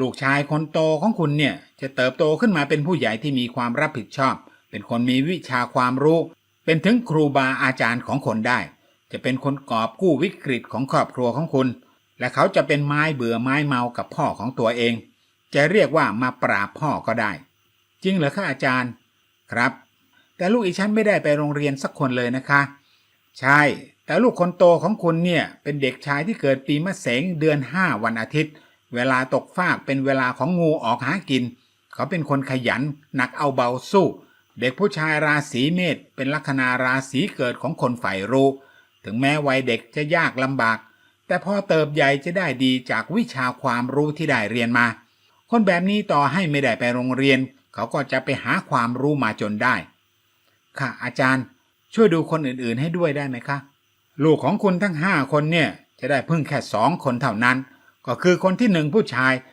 ลูกชายคนโตของคุณเนี่ยจะเติบโตขึ้นมาเป็นผู้ใหญ่ที่มีความรับผิดชอบ เป็นคนมีวิชาความรู้ เป็นถึงครูบาอาจารย์ของคนได้ จะเป็นคนกอบกู้วิกฤตของครอบครัวของคุณ และเขาจะเป็นไม้เบื่อไม้เมากับพ่อของตัวเอง จะเรียกว่ามาปราบพ่อก็ได้ จริงเหรอคะอาจารย์ ครับ แต่ลูกอีฉันไม่ได้ไปโรงเรียนสักคนเลยนะคะ ใช่ แต่ลูกคนโตของคุณเนี่ยเป็นเด็กชายที่เกิดปีมะเสงเดือนห้าวันอาทิตย์ เวลาตกฟากเป็นเวลาของงูออกหากิน เขาเป็นคนขยัน หนักเอาเบาสู้ เด็กผู้ชายราศีเมษเป็นลัคนาราศีเกิดของคนใฝ่รู้ ถึงแม้วัยเด็กจะยากลำบาก แต่พอเติบใหญ่จะได้ดีจากวิชาความรู้ที่ได้เรียนมา คนแบบนี้ต่อให้ไม่ได้ไปโรงเรียน เขาก็จะไปหาความรู้มาจนได้ ค่ะอาจารย์ ช่วยดูคนอื่นๆให้ด้วยได้ไหมคะ ลูกของคุณทั้งห้าคนเนี่ยจะได้พึ่งแค่สองคนเท่านั้น ก็คือคนที่หนึ่งผู้ชาย